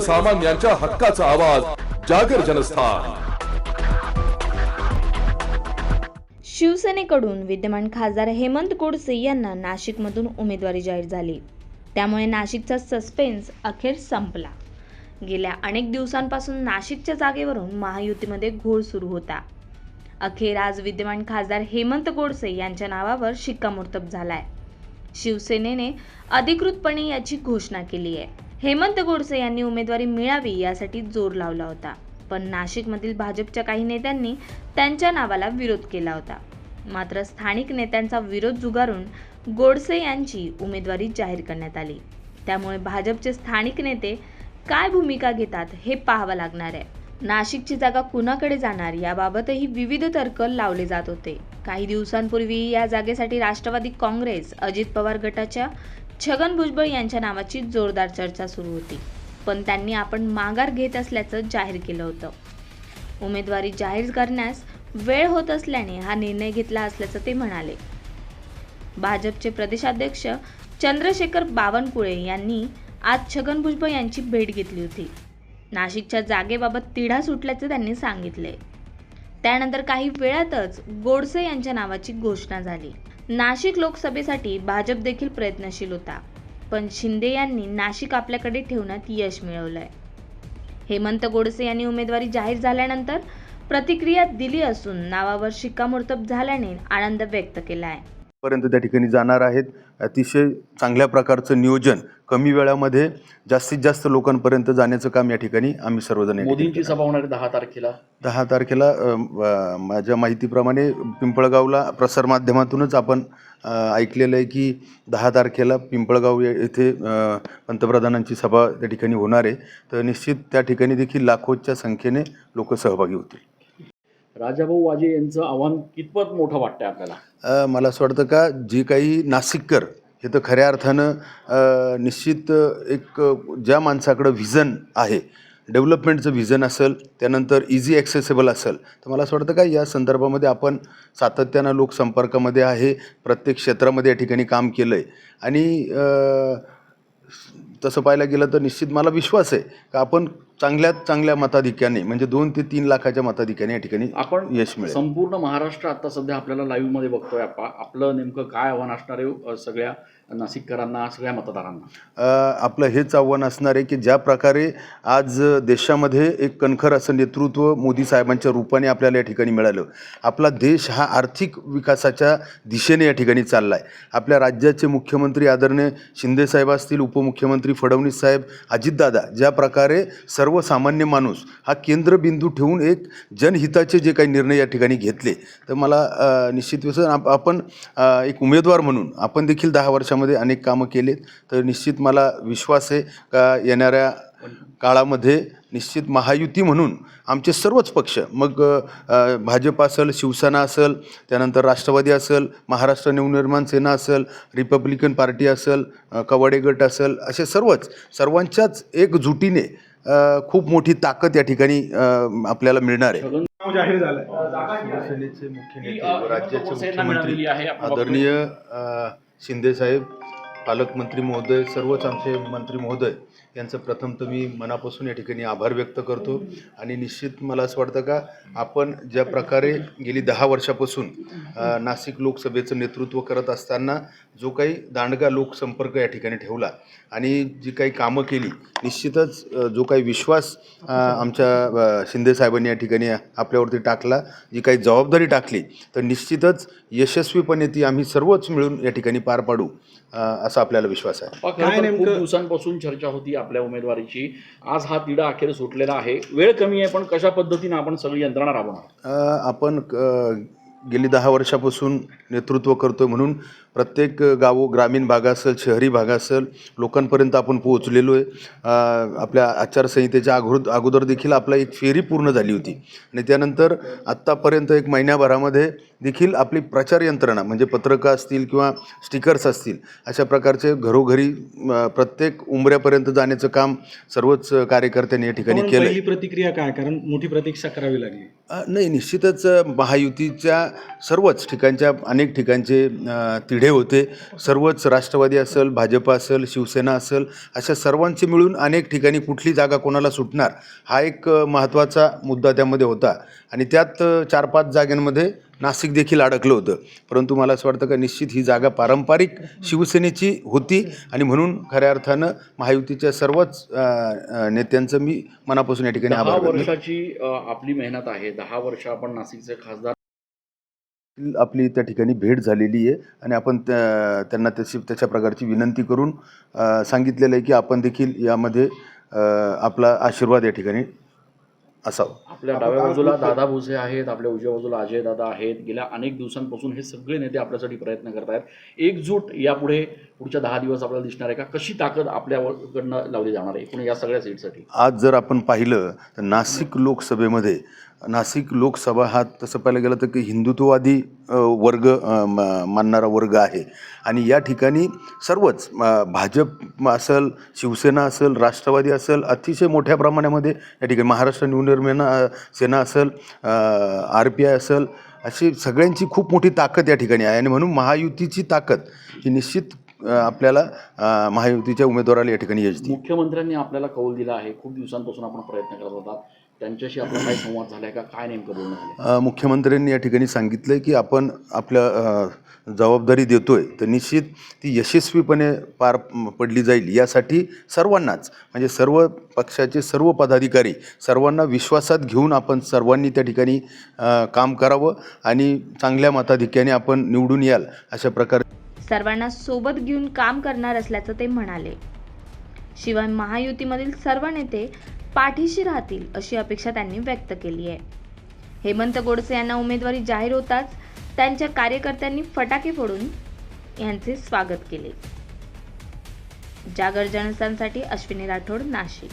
सर्वसामान्यांच्या हक्काचा आवाज जागर जनस्थान. शिवसेनेकडून विद्यमान खासदार हेमंत गोडसे यांना नाशिकमधून उमेदवारी जाहीर झाली. त्यामुळे नाशिकचा सस्पेन्स अखेर संपला. गेल्या अनेक दिवसांपासून नाशिकच्या जागेवरून महायुतीमध्ये घोळ सुरू होता. अखेर आज विद्यमान खासदार हेमंत गोडसे यांच्या नावावर शिक्कामोर्तब झालाय. शिवसेनेने अधिकृतपणे याची घोषणा केली आहे. हेमंत गोडसे यांनी उमेदवारी मिळावी यासाठी जोर लावला होता. पण नाशिकमधील भाजपच्या काही नेत्यांनी त्यांच्या नावाला विरोध केला होता. मात्र स्थानिक नेत्यांचा विरोध जुगारून गोडसे यांची उमेदवारी जाहीर करण्यात आली. त्यामुळे भाजपचे स्थानिक नेते काय भूमिका घेतात हे पाहावं लागणार आहे. नाशिकची जागा कुणाकडे जाणार याबाबतही विविध तर्क लावले जात होते. काही दिवसांपूर्वी या जागेसाठी राष्ट्रवादी काँग्रेस अजित पवार गटाच्या छगन भुजबळ यांच्या नावाची जोरदार चर्चा सुरू होती. पण त्यांनी आपण माघार घेत असल्याचं जाहीर केलं होतं. उमेदवारी जाहीर करण्यास वेळ होत असल्याने हा निर्णय घेतला असल्याचं ते म्हणाले. भाजपचे प्रदेशाध्यक्ष चंद्रशेखर बावनकुळे यांनी आज छगन भुजबळ यांची भेट घेतली होती. नाशिकच्या जागेबाबत तिढा सुटल्याचं त्यांनी सांगितले त्यानंतर काही वेळातच गोडसे यांच्या नावाची घोषणा झाली. नाशिक लोकसभेसाठी भाजप देखील प्रयत्नशील होता. पण शिंदे यांनी नाशिक आपल्याकडे ठेवण्यात यश मिळवलंय. हेमंत गोडसे यांनी उमेदवारी जाहीर झाल्यानंतर प्रतिक्रिया दिली असून नावावर शिक्कामोर्तब झाल्याने आनंद व्यक्त केला आहे पर्यंत त्या ठिकाणी जाणार आहेत. अतिशय चांगल्या प्रकारचं नियोजन कमी वेळामध्ये जास्तीत जास्त लोकांपर्यंत जाण्याचं काम या ठिकाणी आम्ही सर्वजण मोदींची सभा होणार आहे दहा तारखेला. दहा तारखेला माझ्या माहितीप्रमाणे पिंपळगावला प्रसारमाध्यमातूनच आपण ऐकलेलं आहे की दहा तारखेला पिंपळगाव या- येथे पंतप्रधानांची सभा त्या ठिकाणी होणार आहे. तर निश्चित त्या ठिकाणी देखील लाखोच्या संख्येने लोक सहभागी होतील. राजाभाऊ वाजे यांचं आव्हान कितपत मोठं वाटतंय आपल्याला? मला असं वाटतं का जे काही नाशिककर हे तर खऱ्या अर्थानं निश्चित एक ज्या माणसाकडं व्हिजन आहे डेव्हलपमेंटचं व्हिजन असेल त्यानंतर इझी ॲक्सेसेबल असेल तर मला असं वाटतं का या संदर्भामध्ये आपण सातत्यानं लोकसंपर्कामध्ये आहे प्रत्येक क्षेत्रामध्ये या ठिकाणी काम केलं आहे आणि तसं पाहायला गेलं तर निश्चित मला विश्वास आहे का आपण चांगल्यात चांगल्या मताधिक्याने म्हणजे दोन ते तीन लाखाच्या मताधिक्याने या ठिकाणी आपण यश मिळेल. संपूर्ण महाराष्ट्र आता सध्या आपल्याला लाईव्हमध्ये बघतोय आपा आपलं नेमकं काय आव्हान असणार आहे सगळ्या नाशिककरांना सगळ्या मतदारांना? आपलं हेच आव्हान असणार आहे की ज्या प्रकारे आज देशामध्ये एक कणखर असं नेतृत्व मोदी साहेबांच्या रूपाने आपल्याला या ठिकाणी मिळालं. आपला देश हा आर्थिक विकासाच्या दिशेने या ठिकाणी चालला आहे आपल्या राज्याचे मुख्यमंत्री आदरणीय शिंदेसाहेब असतील उपमुख्यमंत्री फडणवीस साहेब अजितदादा ज्या प्रकारे सर्वसामान्य माणूस हा केंद्रबिंदू ठेवून एक जनहिताचे जे काही निर्णय या ठिकाणी घेतले तर मला निश्चित व्यसन आप आपण एक उमेदवार म्हणून आपण देखील दहा वर्षामध्ये अनेक कामं केलेत तर निश्चित मला विश्वास आहे का येणाऱ्या काळामध्ये निश्चित महायुती म्हणून आमचे सर्वच पक्ष मग भाजप असेल शिवसेना असेल त्यानंतर राष्ट्रवादी असेल महाराष्ट्र नवनिर्माण सेना असेल रिपब्लिकन पार्टी असेल कवाडे गट असेल असे सर्वच सर्वांच्याच एकजुटीने खूप मोठी ताकद या ठिकाणी आपल्याला मिळणार आहे शिवसेनेचे मुख्य ही, नेते राज्याचे मुख्यमंत्री. आदरणीय शिंदेसाहेब पालकमंत्री महोदय सर्वच आमचे मंत्री महोदय यांचं प्रथम तर मी मनापासून या ठिकाणी आभार व्यक्त करतो. आणि निश्चित मला असं वाटतं का आपण ज्या प्रकारे गेली दहा वर्षापासून नाशिक लोकसभेचं नेतृत्व करत असताना जो काही दांडगा लोकसंपर्क या ठिकाणी ठेवला आणि जी काही कामं केली निश्चितच जो काही विश्वास आमच्या शिंदेसाहेबांनी या ठिकाणी आपल्यावरती टाकला जी काही जबाबदारी टाकली तर निश्चितच यशस्वीपणे ती आम्ही सर्वच मिळून या ठिकाणी पार पाडू असं असा आपल्याला विश्वास आहे. काय नेमकं- दिवसांपासून चर्चा होती आपल्या उमेदवारीची. आज हा तिढा अखेर सुटलेला आहे. वेळ कमी आहे पण कशा पद्धतीने आपण सगळी यंत्रणा राबवणार? आपण गेली दहा वर्षापासून नेतृत्व करतो म्हणून प्रत्येक गावो ग्रामीण भाग असेल शहरी भाग असेल लोकांपर्यंत आपण पोहोचलेलो आहे आपल्या आचारसंहितेच्या अगोदर अगोदर देखील आपला एक फेरी पूर्ण झाली होती. आणि त्यानंतर आत्तापर्यंत एक महिन्याभरामध्ये देखील आपली प्रचार यंत्रणा म्हणजे पत्रकं असतील किंवा स्टिकर्स असतील अशा प्रकारचे घरोघरी प्रत्येक उंबऱ्यापर्यंत जाण्याचं काम सर्वच कार्यकर्त्यांनी या ठिकाणी केलं पहिली प्रतिक्रिया काय? कारण मोठी प्रतीक्षा करावी लागली. नाही निश्चितच महायुतीच्या सर्वच ठिकाणच्या अनेक ठिकाणचे तिढे लढे होते. सर्वच राष्ट्रवादी असेल भाजप असेल शिवसेना असेल अशा सर्वांचे मिळून अनेक ठिकाणी कुठली जागा कोणाला सुटणार हा एक महत्त्वाचा मुद्दा त्यामध्ये होता. आणि त्यात चार पाच जागांमध्ये नाशिक देखील अडकलं होतं. परंतु मला असं वाटतं का निश्चित ही जागा पारंपरिक शिवसेनेची होती आणि म्हणून खऱ्या अर्थानं महायुतीच्या सर्वच नेत्यांचं मी मनापासून या ठिकाणी आभार वर्षाची आपली मेहनत आहे. दहा वर्ष आपण नाशिकचे खासदार आपली त्या ठिकाणी भेट झालेली आहे आणि आपण त्या त्यांना तशी त्याच्या प्रकारची विनंती करून सांगितलेलं आहे की आपण देखील यामध्ये आपला आशीर्वाद या ठिकाणी असावा. आपल्या डाव्या बाजूला दादा भुसे आहेत आपल्या उजव्या बाजूला अजय दादा आहेत. गेल्या अनेक दिवसांपासून हे सगळे नेते आपल्यासाठी प्रयत्न करत आहेत. एकजूट यापुढे पुढच्या दहा दिवस आपल्याला दिसणार आहे का? कशी ताकद आपल्याकडनं लावली जाणार आहे? एकूण या सगळ्या सीटसाठी आज जर आपण पाहिलं तर नाशिक लोकसभेमध्ये नाशिक लोकसभा हा तसं पाहायला गेलं तर की हिंदुत्ववादी वर्ग म- मानणारा वर्ग आहे. आणि या ठिकाणी सर्वच भाजप असेल शिवसेना असेल राष्ट्रवादी असेल अतिशय मोठ्या प्रमाणामध्ये या ठिकाणी महाराष्ट्र नवनिर्माण सेना असेल आर पी आय असेल अशी सगळ्यांची खूप मोठी ताकद या ठिकाणी आहे. आणि म्हणून महायुतीची ताकद ही निश्चित आपल्याला महायुतीच्या उमेदवाराला या ठिकाणी यश मुख्यमंत्र्यांनी आपल्याला कौल दिला आहे. खूप दिवसांपासून आपण प्रयत्न करत होता. त्यांच्याशी आपला काही संवाद झालाय का? काय नेमकं बोलणं झालं अ, मुख्यमंत्र्यांनी या ठिकाणी सांगितलं की आपण आपल्या अ, जबाबदारी देतोय. तर निश्चित ती यशस्वीपणे पार पडली जाईल. यासाठी सर्वांनाच म्हणजे सर्व पक्षाचे सर्व पदाधिकारी सर्वांना विश्वासात घेऊन आपण सर्वांनी त्या ठिकाणी अ, काम करावं आणि चांगल्या मताधिक्याने आपण निवडून याल अशा प्रकारे सर्वांना सोबत घेऊन काम करणार असल्याचं ते म्हणाले. शिवाय महायुतीमधील सर्व नेते पाठीशी राहतील अशी अपेक्षा त्यांनी व्यक्त केली आहे. हेमंत गोडसे यांना उमेदवारी जाहीर होताच त्यांच्या कार्यकर्त्यांनी फटाके फोडून यांचे स्वागत केले. जागर जनस्थांसाठी अश्विनी राठोड नाशिक.